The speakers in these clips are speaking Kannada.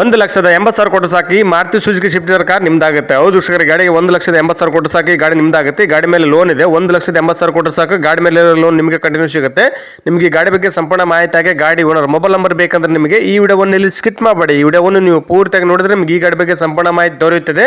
ಒಂದು ಲಕ್ಷದ ಎಂಬತ್ತು ಸಾವಿರ ಕೊಟ್ಟು ಸಾಕಿ, ಮಾರುತಿ ಸುಜುಕಿ ಶಿಫ್ಟರ್ ಕಾರ್ ನಿಮ್ದಾಗುತ್ತೆ. ಹೌದು ವೀಕ್ಷಕರೇ, ಗಾಡಿಗೆ ಒಂದು ಲಕ್ಷದ ಎಂಬತ್ತು ಸಾವಿರ ಕೊಟ್ಟು ಸಾಕಿ, ಗಾಡಿ ನಿಮ್ದಾಗುತ್ತೆ. ಗಾಡಿ ಮೇಲೆ ಲೋನ್ ಇದೆ. ಒಂದು ಲಕ್ಷದ ಎಂಬತ್ತು ಸಾವಿರ ಕೊಟ್ಟು ಸಾಕು, ಗಾಡಿ ಮೇಲೆ ಲೋನ್ ನಿಮಗೆ ಕಂಟಿನ್ಯೂ ಸಿಗುತ್ತೆ. ನಿಮಗೆ ಗಾಡಿ ಬಗ್ಗೆ ಸಂಪೂರ್ಣ ಮಾಹಿತಿ ಆಗಿ ಗಾಡಿ ಓನರ್ ಮೊಬೈಲ್ ನಂಬರ್ ಬೇಕಂದ್ರೆ ನಿಮಗೆ ಈ ವಿಡಿಯೋವನ್ನು ಇಲ್ಲಿ ಸ್ಕಿಟ್ ಮಾಡಬೇಡಿ. ಈ ವಿಡಿಯೋವನ್ನು ನೀವು ಪೂರ್ತಿಯಾಗಿ ನೋಡಿದ್ರೆ ನಿಮಗೆ ಈ ಗಾಡಿ ಬಗ್ಗೆ ಸಂಪೂರ್ಣ ಮಾಹಿತಿ ದೊರೆಯುತ್ತದೆ.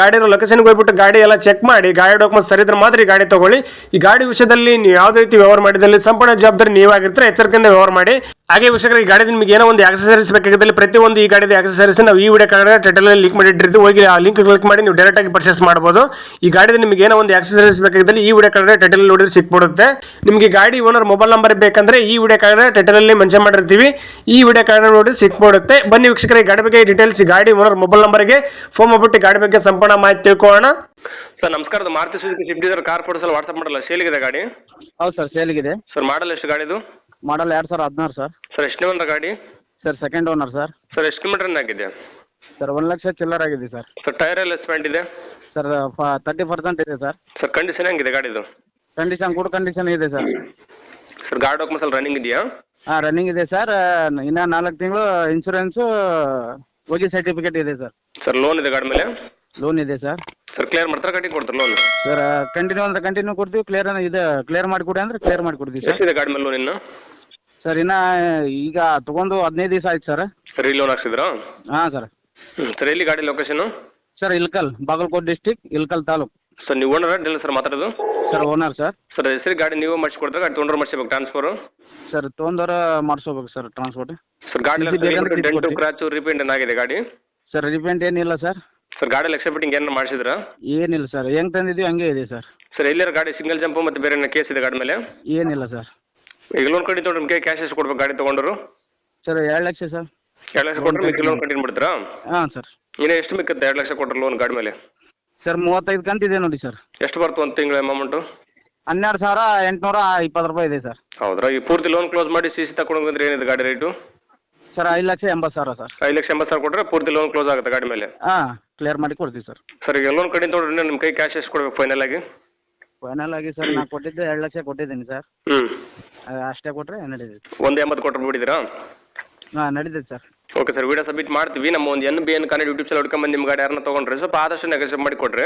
ಆಗಿ ಲೊಕೇಶನ್ ಲೊಕೇಶನ್ಗೆ ಹೋಗ್ಬಿಟ್ಟು ಗಾಡಿ ಎಲ್ಲ ಚೆಕ್ ಮಾಡಿ, ಗಾಡಿ ಡಾಕ್ಯುಮೆಂಟ್ ಸರಿ ಇದ್ರೆ ಮಾತ್ರ ಈ ಗಾಡಿ ತಗೊಳ್ಳಿ. ಈ ಗಾಡಿ ವಿಷಯದಲ್ಲಿ ನೀವು ಯಾವುದೇ ರೀತಿ ವ್ಯವಹಾರ ಮಾಡಿದಲ್ಲಿ ಸಂಪೂರ್ಣ ಜವಾಬ್ದಾರಿ ನೀವಾಗಿರ್ತಾರೆ, ಎಚ್ಚರಿಕೆಯಿಂದ ವ್ಯವಹಾರ ಮಾಡಿ. ಹಾಗೆ ವೀಕ್ಷಕರು, ಈ ಗಾಡಿ ನಿಮಗೆ ಏನೋ ಒಂದು ಆಕ್ಸಸರೀಸ್ ಬೇಕಾಗಿದ್ದಲ್ಲಿ ಪ್ರತಿಯೊಂದು ಈ ಗಾಡಿದ ಆಕ್ಸಸರೀಸ್ ನಾವು ಈ ವಿಡಿಯೋ ಕಾರ್ಡ್ ಟೈಟಲ್ ಲಿಂಕ್ ಮಾಡಿಟ್ಟಿರ್ತೀವಿ. ಹೋಗಿ ಆ ಲಿಂಕ್ ಕ್ಲಿಕ್ ಮಾಡಿ ನೀವು ಡೈರೆಕ್ಟ್ ಆಗಿ ಪರ್ಚೇಸ್ ಮಾಡಬಹುದು ಈ ಗಾಡಿದ ನಿಮಗೆ ಏನೋ ಒಂದು ಆಕ್ಸಸರೀಸ್ ಬೇಕಾಗಿದ್ದಲ್ಲಿ ಈ ವಿಡಿಯೋ ಕಾರ್ಡ್ ಟೈಟಲ್ ನೋಡಿದ್ರೆ ಸಿಕ್ಬಿಡುತ್ತೆ. ನಿಮಗೆ ಗಾಡಿ ಓನರ್ ಮೊಬೈಲ್ ನಂಬರ್ ಬೇಕಂದ್ರೆ ಈ ವಿಡಿಯೋ ಕಾರ್ಡ್ ಟೈಟಲ್ ಅಲ್ಲಿ ಮೆನ್ಷನ್ ಮಾಡಿರ್ತೀವಿ. ಈ ವಿಡಿಯೋ ಕಾರ್ಡ್ ನೋಡಿ ಸಿಕ್ಬಿಡುತ್ತೆ. ಬನ್ನಿ ವೀಕ್ಷಕರ, ಈ ಗಾಡಿ ಬಗ್ಗೆ ಡೀಟೇಲ್ಸ್ ಗಾಡಿ ಓನರ್ ಮೊಬೈಲ್ ನಂಬರ್ಗೆ ಫೋನ್ ಮಾಡ್ಬಿಟ್ಟು ಗಾಡಿ ಬಗ್ಗೆ ಸಂಪೂರ್ಣ ಮಾಹಿತಿ ತಿಳ್ಕೊಳ್ಳೋಣ. ಸರ್ ನಮಸ್ಕಾರ ಮಾರುತಿ ಸುಜುಕಿ ಶಿಫ್ಟ್ ಇದ್ರೆ ಕಾರ್ ಫೋಟೋಸ್ ಅಲ್ಲಿ ವಾಟ್ಸ್ಆಪ್ ಮಾಡಲ್ಲ ಇದೆ ಗಾಡಿ? ಹೌದು ಸರ್ ಸೇಲಿಗಿದೆ. ಸರ್ ಮಾಡಲ್ ಎಷ್ಟು ಗಾಡಿದು? ಮಾಡಲ್ ಎರಡು ಸಾವಿರ ಹದಿನಾರು ಸರ್. ಸರ್ ಎಷ್ಟು ಗಾಡಿ? Sir second owner sir. Sir ಎಷ್ಟು ಕಿಲೋಮೀಟರ್ ಆಗಿದೆ? ಸರ್ ಒಂದ್ ಲಕ್ಷ ಚಿಲ್ಲರ್ ಆಗಿದೆ ಸರ್. ಸರ್ ಟೈರ್ ಎಲ್ಲ ಸ್ಪೆಂಟ್ ಇದೆ? ಸರ್ ತರ್ಟಿ ಪರ್ಸೆಂಟ್ ಇದೆ ಸರ್. ಸರ್ ಕಂಡೀಷನ್ ಹೆಂಗಿದೆ ಗಾಡಿದು? ಕಂಡೀಷನ್ ಗುಡ್ ಕಂಡೀಷನ್ ಇದೆ ಸರ್. ಸರ್ ಗಾಡಿ ಡಾಕ್ಯುಮೆಂಟ್ಸ್ ಮಸಲ್ ರನ್ನಿಂಗ್ ಇದೆಯಾ? ಹಾಂ ರನ್ನಿಂಗ್ ಇದೆ ಸರ್. ಇನ್ನ ನಾಲ್ಕು ತಿಂಗಳು ಇನ್ಶೂರೆನ್ಸ್ ಹೋಗಿ ಸರ್ಟಿಫಿಕೇಟ್ ಇದೆ ಸರ್. ಸರ್ ಲೋನ್ ಇದೆ ಗಾಡಿ ಮೇಲೆ? ಲೋನ್ ಇದೆ ಸರ್ ಸರ್ ಕ್ಲಿಯರ್ ಮಾಡ್ತಾರೆ? ಗಾಡಿ ಕೊಡ್ತಾರೆ ಲೋನ್ ಸರ್ ಕಂಟಿನ್ಯೂ ಅಂದ್ರೆ ಕಂಟಿನ್ಯೂ ಕೊಡ್ತೀವಿ. ಕ್ಲಿಯರ್ ಇದು ಕ್ಲಿಯರ್ ಮಾಡಿಕೊಡಿ ಅಂದ್ರೆ ಕ್ಲಿಯರ್ ಮಾಡಿಕೊಡ್ತೀವಿ ಸರ್ ಎಷ್ಟಿದೆ ಗಾಡಿ ಮೇಲೆ ಲೋನ್ ಇನ್ನು? ಸರ್ ಇನ್ನ ಈಗ ತಗೊಂಡು ಹದಿನೈದು ದಿವಸ ಆಯ್ತು ಸರ್ ರೀ ಲೋನ್ ಹಾಕ್ಸಿದ್ರಾ? ಹಾ ಸರ್ ಸರ್ ಎಲ್ಲಿ ಗಾಡಿ location sir Ilkal Bagalkote district Ilkal taluk. Sir ನೀವು ಓನರ್ ಡಿಲ್ಲ ಸರ್ ಮಾತಾಡೋದು? ಸರ್ ಓನರ್ ಸರ್ ಸರ್ ಹೆಸರು ಗಾಡಿ ನೀವು ಮಾಡಿಸ್ಕೊಡ್ತಾರೆ? ಗಾಡಿ ತೊಗೊಂಡ್ರೆ ಮಾಡಿಸ್ಬೇಕು ಟ್ರಾನ್ಸ್ಫರ್ ಸರ್ ತೊಗೊಂಡವ್ರ ಮಾಡಿಸ್ಕೋಬೇಕು ಸರ್ ಟ್ರಾನ್ಸ್ಪೋರ್ಟ್ ಸರ್ ಗಾಡಿ ಡೆಂಟು. ಕ್ರಾಚು ರಿಪೇಂಟ್ ಏನಾಗಿದೆ ಗಾಡಿ? ಸರ್ ರಿಪೇಂಟ್ ಏನಿಲ್ಲ ಸರ್ ಸರ್ ಗಾಡಿ ಲಕ್ಷ ಫಿಟ್ಟಿಂಗ್ ಏನಾರು ಮಾಡಿಸಿದ್ರ? ಏನಿಲ್ಲ ಸರ್ ಹೆಂಗ್ ತಂದಿದ್ವಿ ಹಂಗೆ ಇದೆ ಸರ್. ಸರ್ ಎಲ್ಲರ ಗಾಡಿ ಸಿಂಗಲ್ ಜಂಪ್ ಮತ್ತೆ ಬೇರೆ ಕೇಸ್ ಇದೆ ಗಾಡಿ ಮೇಲೆ? ಏನಿಲ್ಲ ಸರ್. ಈಗ ಲೋನ್ ಕಟ್ಟಿ ತೊಗೊಂಡ್ರೆ ನಿಮ್ಗೆ ಕ್ಯಾಶ್ ಎಷ್ಟು ಕೊಡ್ಬೇಕು ಗಾಡಿ ತಗೊಂಡ್ರು? ಸರ್ ಎರಡು ಲಕ್ಷ ಸರ್. ಎರಡು ಲಕ್ಷ ಕೊಟ್ಟರೆ ಮಿಕ್ಕಿ ಲೋನ್ ಕಂಟಿನ್ಯೂ ಮಾಡ್ತೀರಾ? ಹಾಂ ಸರ್. ಇನ್ನ ಎಷ್ಟು ಮಿಕ್ಕತ್ತೆ ಎರಡು ಲಕ್ಷ ಕೊಟ್ಟರೆ ಲೋನ್ ಗಾಡಿ ಮೇಲೆ? ಸರ್ ಮೂವತ್ತೈದು ಕಂತಿದೆ ನೋಡಿ ಸರ್. ಎಷ್ಟು ಬರ್ತು ಒಂದು ತಿಂಗಳ ಅಮೌಂಟು ಹನ್ನೆರಡು ಸಾವಿರ ಎಂಟುನೂರ ಇಪ್ಪತ್ತು ರೂಪಾಯಿ ಇದೆ ಸರ್. ಹೌದಾ ಈ ಪೂರ್ತಿ ಲೋನ್ ಕ್ಲೋಸ್ ಮಾಡಿ ಸಿ ಸಿ ಏನಿದೆ ಗಾಡಿ ರೇಟು ಸರ್ ಐದು ಲಕ್ಷ ಎಂಬತ್ತು ಸಾವಿರ ಸರ್. ಐದು ಲಕ್ಷ ಎಂಬತ್ತು ಸಾವಿರ ಕೊಟ್ಟರೆ ಪೂರ್ತಿ ಲೋನ್ ಕ್ಲೋಸ್ ಆಗುತ್ತೆ ಗಾಡಿ ಮೇಲೆ? ಹಾಂ. ಕ್ಲಿಯರ್ ಮಾಡಿ ಕೊಡ್ತೀವಿ ಸರ್. ಸರ್ ಈಗ ಲೋನ್ ಕಡೆ ತೊಗೊಂಡ್ರೆ ನಿಮ್ಮ ಕೈ ಕ್ಯಾಶ್ ಎಷ್ಟು ಕೊಡ್ಬೇಕು ಫೈನಲ್ ಆಗಿ? ಫೈನಲ್ ಆಗಿ ಸರ್ ನಾ ಕೊಟ್ಟಿದ್ದೆ ಎರಡು ಲಕ್ಷ ಕೊಟ್ಟಿದ್ದೀನಿ ಸರ್. ಹ್ಮ್. ಅಹ್, ಅಷ್ಟೇ ಕೊಟ್ರೆ ನಡೀತೈತೆ. ಒಂದು ಎಂಬತ್ತು ಕೊಟ್ಟರೆ ಬಿಡಿದ್ದೀರಾ ಹಾ ನಡೀತೈತೆ sir. Okay sir video submit ಮಾಡ್ತೀವಿ. ನಮ್ಮ ಒಂದು N B N Kannada YouTube channel ಹುಡ್ಕೊಂಬಂದು ನಿಮ್ಮ ಗಾಡಿ ಯಾರನ್ನ ತಗೊಂಡ್ರೆ ಸ್ವಲ್ಪ ಆದಷ್ಟು ನೆಗೋಸಿಯೇಟ್ ಮಾಡಿ ಕೊಡ್ರಿ